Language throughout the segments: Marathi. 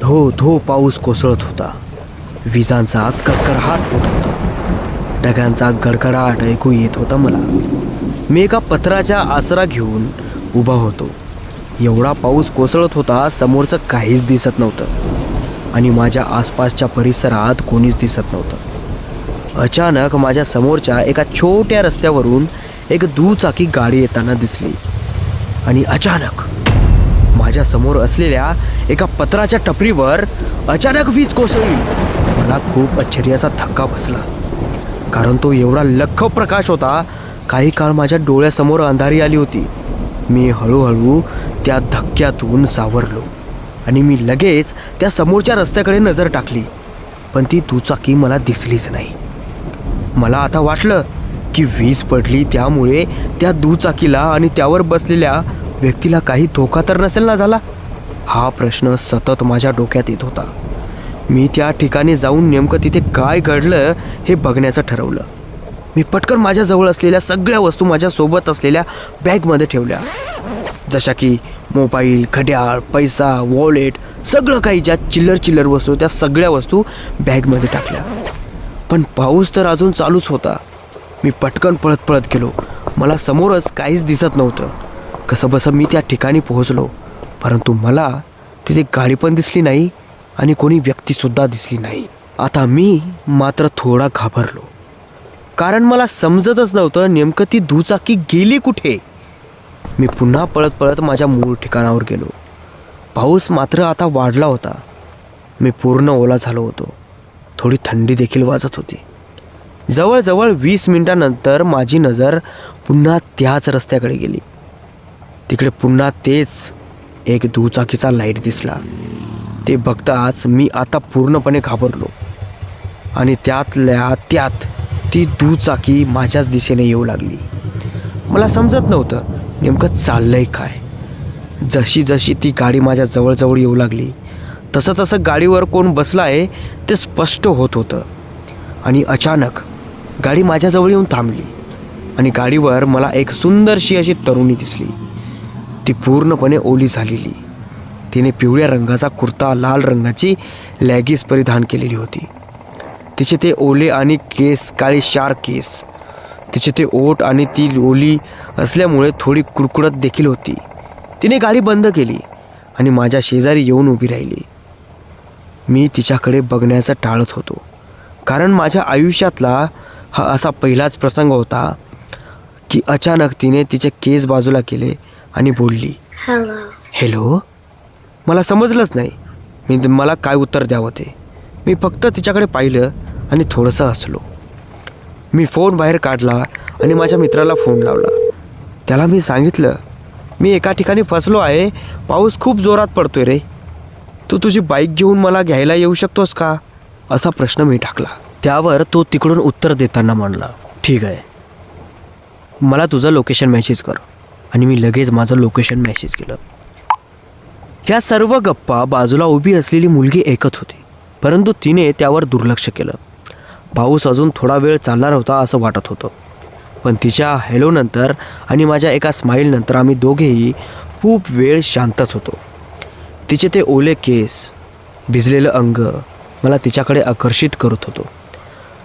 धो धो पाऊस कोसळत होता. विजांचा कडकडाट होत होता. ढगांचा गडगडाट ऐकू येत होता मला. मी एका पत्राच्या आसरा घेऊन उभा होतो. एवढा पाऊस कोसळत होता समोरचं काहीच दिसत नव्हतं. आणि माझ्या आसपासच्या परिसरात कोणीच दिसत नव्हतं. अचानक माझ्या समोरच्या एका छोट्या रस्त्यावरून एक दुचाकी गाडी येताना दिसली. आणि अचानक माझ्यासमोर असलेल्या एका पत्राच्या टपरीवर अचानक वीज कोसळली. मला खूप आश्चर्याचा धक्का बसला. कारण तो एवढा लख प्रकाश होता काही काळ माझ्या डोळ्यासमोर अंधारी आली होती. मी हळूहळू त्या धक्क्यातून सावरलो आणि मी लगेच त्या समोरच्या रस्त्याकडे नजर टाकली. पण ती दुचाकी मला दिसलीच नाही. मला आता वाटलं की वीज पडली त्यामुळे त्या दुचाकीला आणि त्यावर बसलेल्या व्यक्तीला काही धोका तर नसेल ना झाला? हा प्रश्न सतत माझ्या डोक्यात येत होता. मी त्या ठिकाणी जाऊन नेमकं तिथे काय घडलं हे बघण्याचं ठरवलं. मी पटकन माझ्याजवळ असलेल्या सगळ्या वस्तू माझ्यासोबत असलेल्या बॅगमध्ये ठेवल्या. जशा की मोबाईल घड्याळ पैसा वॉलेट सगळं काही ज्या चिल्लर चिल्लर वस्तू त्या सगळ्या वस्तू बॅगमध्ये टाकल्या. पण पाऊस तर अजून चालूच होता. मी पटकन पळत पळत गेलो. मला समोरच काहीच दिसत नव्हतं. कसंबसं मी त्या ठिकाणी पोहोचलो. परंतु मला तिथे गाडी पण दिसली नाही आणि कोणी व्यक्तीसुद्धा दिसली नाही. आता मी मात्र थोडा घाबरलो. कारण मला समजतच नव्हतं नेमकं ती दुचाकी गेली कुठे. मी पुन्हा पळत पळत माझ्या मूळ ठिकाणावर गेलो. पाऊस मात्र आता वाढला होता. मी पूर्ण ओला झालो होतो. थोडी थंडी देखील वाजत होती. जवळजवळ वीस मिनिटानंतर माझी नजर पुन्हा त्याच रस्त्याकडे गेली. तिकडे पुन्हा तेच एक दुचाकीचा लाइट दिसला. ते बघताच मी आता पूर्णपणे घाबरलो. आणि त्यातल्या त्यात ती दुचाकी माझ्याच दिशेने येऊ लागली. मला समजत नव्हतं नेमकं चाललंय काय. जशी जशी ती गाडी माझ्या जवळजवळ येऊ लागली तसं तसं गाडीवर कोण बसला आहे ते स्पष्ट होत होतं. आणि अचानक गाडी माझ्याजवळ येऊन थांबली. आणि गाडीवर मला एक सुंदरशी अशी तरुणी दिसली. ती पूर्णपणे ओली झालेली. तिने पिवळ्या रंगाचा कुर्ता लाल रंगाची लॅगीज परिधान केलेली होती. तिचे ते ओले आणि केस काळे शार केस. तिचे ते ओट आणि ती ओली असल्यामुळे थोडी कुडकुडत देखील होती. तिने गाडी बंद केली आणि माझ्या शेजारी येऊन उभी राहिली. मी तिच्याकडे बघण्याचं टाळत होतो. कारण माझ्या आयुष्यातला हा असा पहिलाच प्रसंग होता की अचानक तिने तिचे केस बाजूला केले आणि बोलली. हॅलो मला समजलंच नाही. मी मला काय उत्तर द्यावं ते? मी फक्त तिच्याकडे पाहिलं आणि थोडंसं हसलो. मी फोन बाहेर काढला आणि माझ्या मित्राला फोन लावला. त्याला मी सांगितलं मी एका ठिकाणी फसलो आहे. पाऊस खूप जोरात पडतोय रे. तू तुझी बाईक घेऊन मला घ्यायला येऊ शकतोस का? असा प्रश्न मी टाकला. त्यावर तो तिकडून उत्तर देताना म्हणला ठीक आहे. मला तुझं लोकेशन मेसेज कर. आणि मी लगेच माझं लोकेशन मेसेज केलं. ह्या सर्व गप्पा बाजूला उभी असलेली मुलगी ऐकत होती परंतु तिने त्यावर दुर्लक्ष केलं. पाऊस अजून थोडा वेळ चालणार होता असं वाटत होतं. पण तिच्या हॅलोनंतर आणि माझ्या एका स्माईलनंतर आम्ही दोघेही खूप वेळ शांतच होतो. तिचे ते ओले केस भिजलेलं अंग मला तिच्याकडे आकर्षित करत होतो.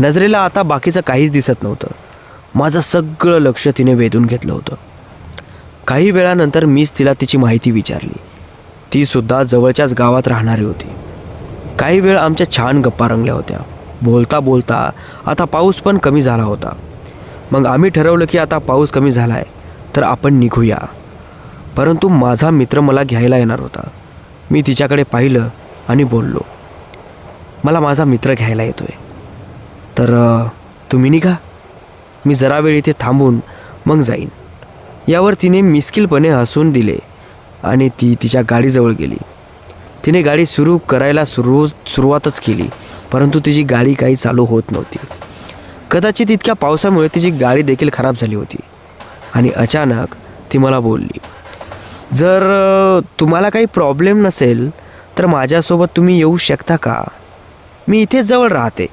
नजरेला आता बाकीचं काहीच दिसत नव्हतं. माझं सगळं लक्ष तिने वेधून घेतलं होतं. काही वेळानंतर मीच तिला तिची माहिती विचारली. ती सुद्धा जवळच्याच गावात राहणारी होती. काही वेळ आमच्या छान गप्पा रंगल्या होत्या. बोलता बोलता आता पाऊस पण कमी झाला होता. मग आम्ही ठरवलं की आता पाऊस कमी झाला आहे तर आपण निघूया. परंतु माझा मित्र मला घ्यायला येणार होता. मी तिच्याकडे पाहिलं आणि बोललो मला माझा मित्र घ्यायला येतो आहे तर तुम्ही निघा. मी जरा वेळ इथे थांबून मग जाईन. यावर तिने मिस्किलपणे हसून दिले आणि ती तिच्या गाडीजवळ गेली. तिने गाडी सुरू करायला सुरू सुरुवातच केली परंतु तिची गाडी काही चालू होत नव्हती. कदाचित इतक्या पावसामुळे तिची गाडी देखील खराब झाली होती. आणि अचानक ती मला बोलली जर तुम्हाला काही प्रॉब्लेम नसेल तर माझ्यासोबत तुम्ही येऊ शकता का? मी इथेच जवळ राहते.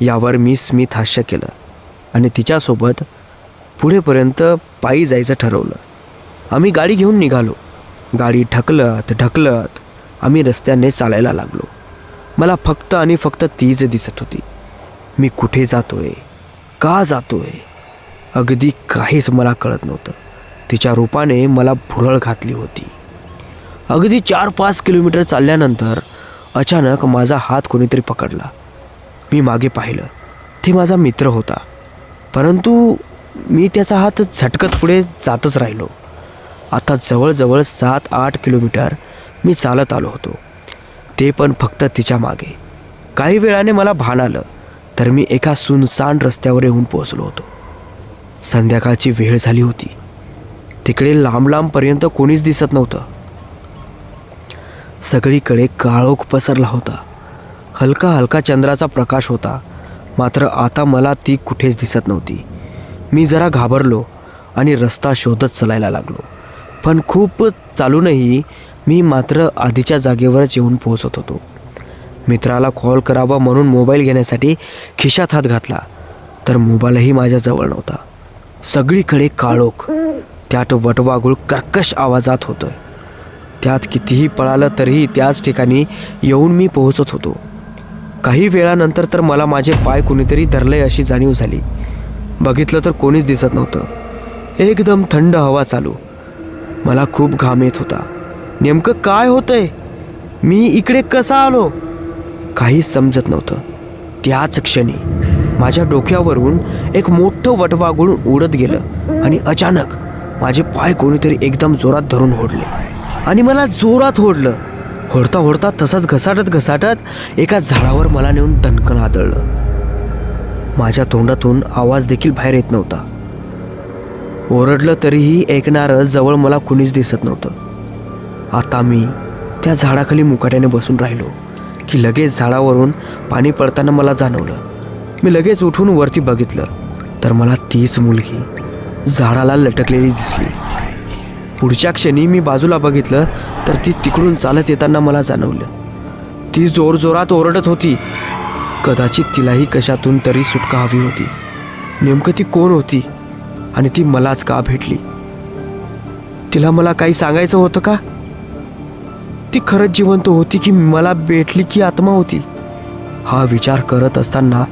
यावर मी स्मित हास्य केलं आणि तिच्यासोबत पुढेपर्यंत पायी जायचं ठरवलं. आम्ही गाडी घेऊन निघालो. गाडी ढकलत ढकलत आम्ही रस्त्याने चालायला लागलो. मला फक्त आणि फक्त तीच दिसत होती. मी कुठे जातोय? का जातोय? अगदी काहीच मला कळत नव्हतं. तिच्या रूपाने मला भुरळ घातली होती. अगदी चार पाच किलोमीटर चालल्यानंतर अचानक माझा हात कोणीतरी पकडला. मी मागे पाहिलं. ते माझा मित्र होता. परंतु मी त्याचा हात झटकत पुढे जातच राहिलो. आता जवळजवळ सात आठ किलोमीटर मी चालत आलो होतो. ते पण फक्त तिच्यामागे. काही वेळाने मला भान आलं तर मी एका सुनसान रस्त्यावर येऊन पोहोचलो होतो. संध्याकाळची वेळ झाली होती. तिकडे लांब लांबपर्यंत कोणीच दिसत नव्हतं. सगळीकडे काळोख पसरला होता. हलका हलका चंद्राचा प्रकाश होता मात्र आता मला ती कुठेच दिसत नव्हती. मी जरा घाबरलो आणि रस्ता शोधत चालायला लागलो. पण खूप चालूनही मी मात्र आधीच्या जागेवरच येऊन पोहोचत होतो. मित्राला कॉल करावा म्हणून मोबाईल घेण्यासाठी खिशात हात घातला तर मोबाईलही माझ्याजवळ नव्हता. सगळीकडे काळोख त्यात वटवागुळ कर्कश आवाजात होतोय. त्यात कितीही पळालं तरीही त्याच ठिकाणी येऊन मी पोहोचत होतो. काही वेळानंतर तर मला माझे पाय कुणीतरी धरले अशी जाणीव झाली. बघितलं तर कोणीच दिसत नव्हतं. एकदम थंड हवा चालू. मला खूप घाम येत होता. नेमकं काय होतंय? मी इकडे कसा आलो? काहीच समजत नव्हतं. त्याच क्षणी माझ्या डोक्यावरून एक मोठं वटवागुळ उडत गेलं आणि अचानक माझे पाय कोणीतरी एकदम जोरात धरून ओढले. आणि मला जोरात ओढलं. होडता होडता तसंच घसाटत घसाटत एका झाडावर मला नेऊन दणकन आदळलं. माझ्या तोंडातून आवाज देखील बाहेर येत नव्हता. ओरडलं तरीही ऐकणारं जवळ मला कुणीच दिसत नव्हतं. आता मी त्या झाडाखाली मुकाट्याने बसून राहिलो की लगेच झाडावरून पाणी पडताना मला जाणवलं. मी लगेच उठून वरती बघितलं तर मला तीच मुलगी झाडाला लटकलेली दिसली. पुढच्या क्षणी मी बाजूला बघितलं तर ती तिकडून चालत येताना मला जाणवलं. ती जोरजोरात ओरडत होती कदाचित तिलाही कशातून तरी सुटका हवी होती. नेमकं ती कोण होती? आणि ती मलाच का भेटली? तिला मला काही सांगायचं होतं का? ती खरंच जिवंत होती की मला भेटली की आत्मा होती? हा विचार करत असताना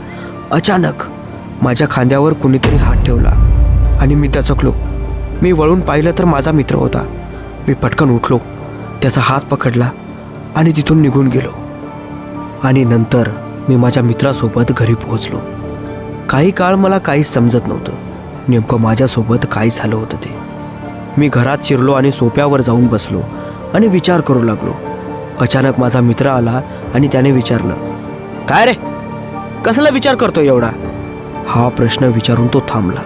अचानक माझ्या खांद्यावर कुणीतरी हात ठेवला आणि मी दचकलो. मी वळून पाहिलं तर माझा मित्र होता. मी पटकन उठलो. त्याचा हात पकडला आणि तिथून निघून गेलो. आणि नंतर मी माझ्या मित्रासोबत घरी पोहोचलो. काही काळ मला काहीच समजत नव्हतं. नेमकं माझ्यासोबत काय झालं होतं ते. मी घरात शिरलो आणि सोप्यावर जाऊन बसलो आणि विचार करू लागलो. अचानक माझा मित्र आला आणि त्याने विचारलं काय रे? कसला विचार करतो एवढा? हा प्रश्न विचारून तो थांबला.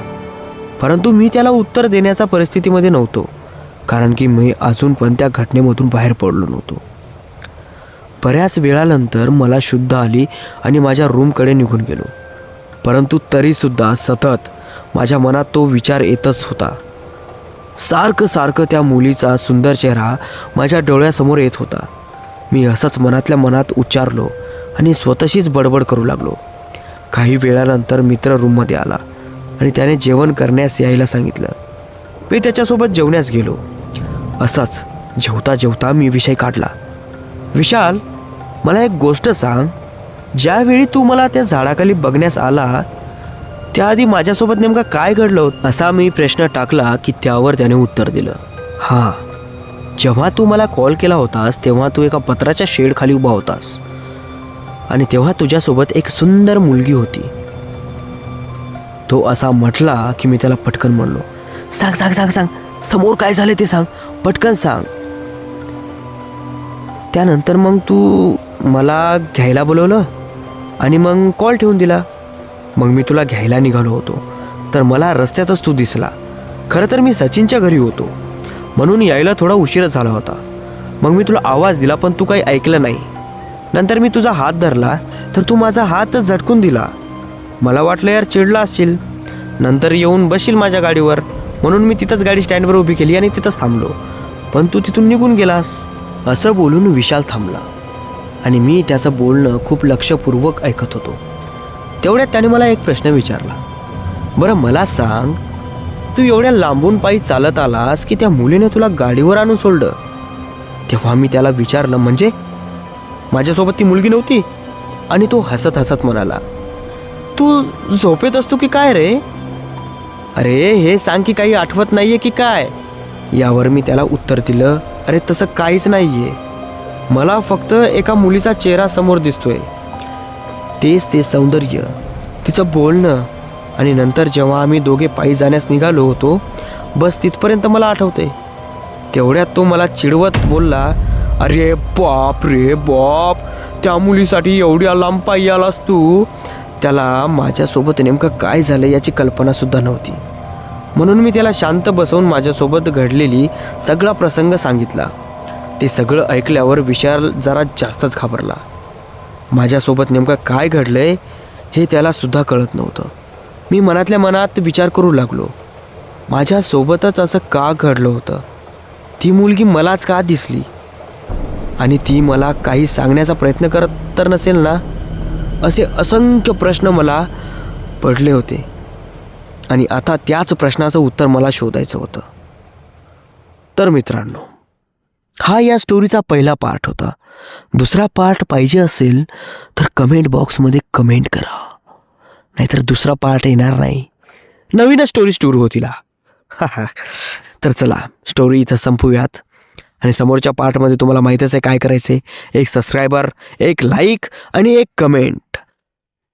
परंतु मी त्याला उत्तर देण्याच्या परिस्थितीमध्ये नव्हतो कारण की मी अजून पण त्या घटनेमधून बाहेर पडलो नव्हतो. बऱ्याच वेळानंतर मला शुद्ध आली आणि माझ्या रूमकडे निघून गेलो. परंतु तरीसुद्धा सतत माझ्या मनात तो विचार येतच होता. सारखं सारखं त्या मुलीचा सुंदर चेहरा माझ्या डोळ्यासमोर येत होता. मी असंच मनातल्या मनात उच्चारलो आणि स्वतःशीच बडबड करू लागलो. काही वेळानंतर मित्र रूममध्ये आला आणि त्याने जेवण करण्यास यायला सांगितलं. मी त्याच्यासोबत जेवण्यास गेलो. असाच जेवता जेवता मी विषय काढला. विशाल मला एक गोष्ट सांग. ज्यावेळी तू मला त्या झाडाखाली बघण्यास आला त्याआधी माझ्यासोबत नेमकं काय घडलं होतं? असा मी प्रश्न टाकला की त्यावर त्याने उत्तर दिलं. हां जेव्हा तू मला कॉल केला होतास तेव्हा तू एका पत्राच्या शेडखाली उभा होतास. आणि तेव्हा तुझ्यासोबत एक सुंदर मुलगी होती. तो असा म्हटला की मी त्याला पटकन म्हणलो सांग सांग सांग सांग. समोर काय झालं ते सांग. पटकन सांग. त्यानंतर मग तू मला घ्यायला बोलवलं आणि मग कॉल ठेवून दिला. मग मी तुला घ्यायला निघालो होतो. तर मला रस्त्यातच तू दिसला. खरं तर मी सचिनच्या घरी होतो. म्हणून यायला थोडा उशीर झाला होता. मग मी तुला आवाज दिला पण तू काही ऐकलं नाही. नंतर मी तुझा हात धरला तर तू माझा हातच झटकून दिला. मला वाटलं यार चिडला असशील. नंतर येऊन बसशील माझ्या गाडीवर. म्हणून मी तिथंच गाडी स्टँडवर उभी केली आणि तिथंच थांबलो. पण तू तिथून निघून गेलास. असं बोलून विशाल थांबला. आणि मी त्याचं बोलणं खूप लक्षपूर्वक ऐकत होतो. तेवढ्यात त्याने मला एक प्रश्न विचारला. बरं मला सांग तू एवढ्या लांबून पायी चालत आलास की त्या मुलीने तुला गाडीवर आणून सोडलं? तेव्हा मी त्याला विचारलं म्हणजे? माझ्यासोबत ती मुलगी नव्हती? आणि तो हसत हसत म्हणाला तू झोपेत असतो की काय रे? अरे हे सांग की काही आठवत नाहीये की काय? यावर मी त्याला उत्तर दिलं अरे तसं काहीच नाहीये. मला फक्त एका मुलीचा चेहरा समोर दिसतोय. तेच ते सौंदर्य तिचं बोलणं आणि नंतर जेव्हा आम्ही दोघे पायी जाण्यास निघालो होतो बस तिथपर्यंत मला आठवते तेवढ्यात तो मला चिडवत बोलला अरे बाप रे बाप त्या मुलीसाठी एवढ्या लांब पायी आलास तू. त्याला माझ्यासोबत नेमकं काय झालं याची कल्पनासुद्धा नव्हती. म्हणून मी त्याला शांत बसवून माझ्यासोबत घडलेली सगळा प्रसंग सांगितला. ते सगळं ऐकल्यावर विशाल जरा जास्तच घाबरला. माझ्यासोबत नेमकं काय घडलंय हे त्यालासुद्धा कळत नव्हतं. मी मनातल्या मनात विचार करू लागलो. माझ्यासोबतच असं का घडलं होतं? ती मुलगी मलाच का दिसली? आणि ती मला काही सांगण्याचा प्रयत्न करत तर नसेल ना? असे असंख्य प्रश्न मला पडले होते. आणि आता त्याच प्रश्नाचं उत्तर मला शोधायचं होतं. तर मित्रांनो हा या स्टोरीचा पहिला पार्ट होता. दुसरा पार्ट पाहिजे असेल तर कमेंट बॉक्समध्ये कमेंट करा. नाहीतर दुसरा पार्ट येणार नाही. नवीनच स्टोरी स्टोर होतील हा. तर चला स्टोरी इथं संपूयात. आणि समोरच्या पार्टमध्ये तुम्हाला माहीतच आहे काय करायचे एक सबस्क्रायबर एक लाईक आणि एक कमेंट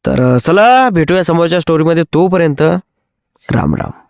तर चला भेटूया समोरच्या स्टोरीमध्ये तोपर्यंत. राम राम